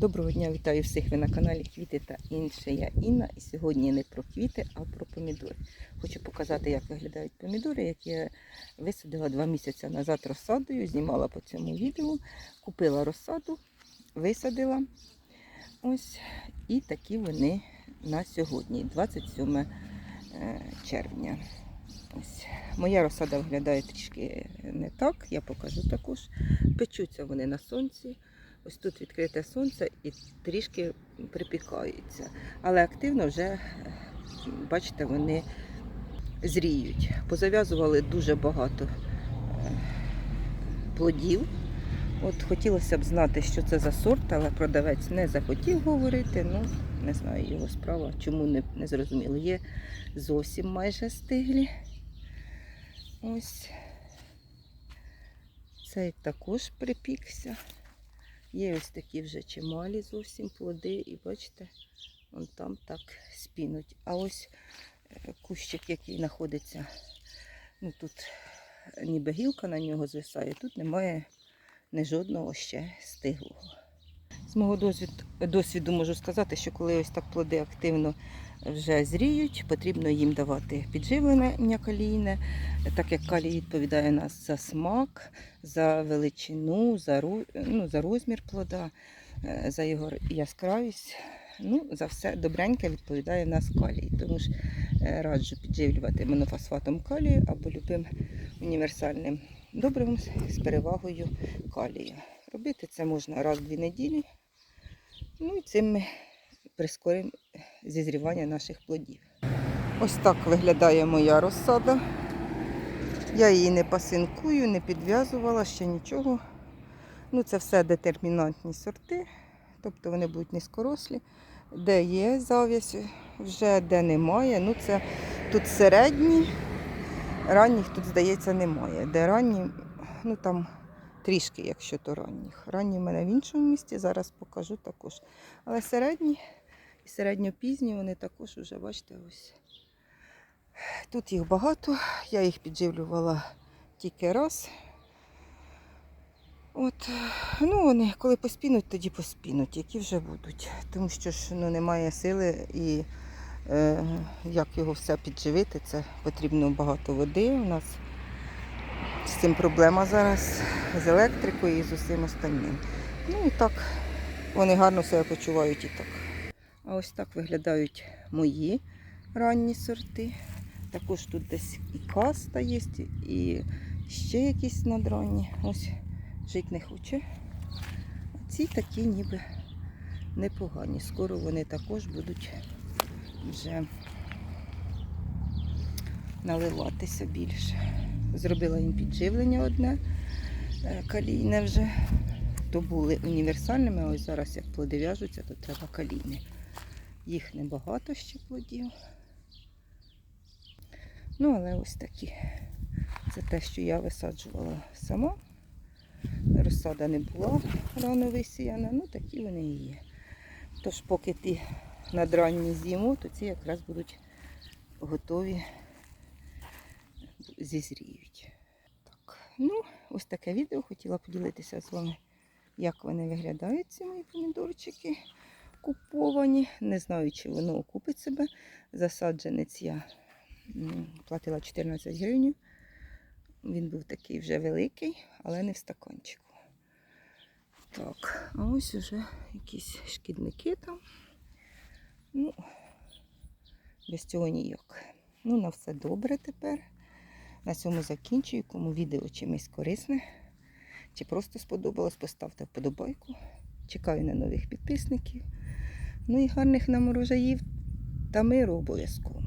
Доброго дня, вітаю всіх ви на каналі Квіти та інше. Я Інна. І сьогодні не про квіти, а про помідори. Хочу показати, як виглядають помідори, які я висадила два місяці назад розсадою, знімала по цьому відео, купила розсаду, висадила. Ось. І такі вони на сьогодні, 27 е, червня. Ось. Моя розсада виглядає трішки не так, я покажу також. Печуться вони на сонці. Ось тут відкрите сонце і трішки припікаються. Але активно вже, е, бачите, вони зріють. Позав'язували дуже багато е, плодів. От хотілося б знати, що це за сорт, але продавець не захотів говорити. Ну, не знаю його справа, чому не, не зрозуміло. Є зовсім майже стиглі. Ось. Цей також припікся. Є ось такі вже чималі зовсім плоди, і бачите, вон там так спінуть. А ось е, кущик, який знаходиться, ну тут ніби гілка на нього звисає, тут немає ні жодного ще стиглого. З мого досвіду можу сказати, що коли ось так плоди активно вже зріють, потрібно їм давати підживлення калійне, так як калій відповідає нас за смак, за величину, за, ну, за розмір плода, е, за його яскравість. Ну, за все добреньке відповідає нас калій. Тому ж е, раджу підживлювати монофосфатом калію або любим універсальним добривом з перевагою калію. Робити це можна раз в дві неділі. Ну і цим ми прискоримо зізрівання наших плодів. Ось так виглядає моя розсада. Я її не пасинкую, не підв'язувала, ще нічого. Ну, це все детермінантні сорти, тобто вони будуть низькорослі. Де є зав'язь, вже де немає. Ну, це тут середні, ранніх тут, здається, немає. Де ранні, ну там трішки, якщо то ранніх. Ранні в мене в іншому місці, зараз покажу також. Але середні середньопізні вони також вже, бачите, ось. Тут їх багато, я їх підживлювала тільки раз. От, ну вони коли поспінуть, тоді поспінуть, які вже будуть. Тому що ж ну, немає сили і е, як його все підживити, це потрібно багато води. У нас з цим проблема зараз з електрикою і з усім остальним. Ну і так, вони гарно себе почувають і так. А ось так виглядають мої ранні сорти. Також тут десь і каста є, і ще якісь надранні. Ось жити не хоче. А ці такі ніби непогані. Скоро вони також будуть вже наливатися більше. Зробила їм підживлення одне е, калійне вже. То були універсальними, а ось зараз як плоди в'яжуться, то треба калійне. Їх небагато ще плодів. Ну, але ось такі. Це те, що я висаджувала сама. Розсада не була рано висіяна, ну такі вони і є. Тож, поки ті надранні з'їмо, то ці якраз будуть готові зізріють. Так, ну, ось таке відео. Хотіла поділитися з вами, як вони виглядають, ці мої помідорчики куповані. Не знаю, чи воно окупить себе. Засадженець я платила 14 гривень. Він був такий вже великий, але не в стаканчику. Так, а ось уже якісь шкідники там. Ну, без цього ніяк. Ну, на все добре тепер. На цьому закінчую. Кому відео чимось корисне. Чи просто сподобалось, поставте вподобайку. Чекаю на нових підписників. Ну і гарних нам урожаїв та миру обов'язково.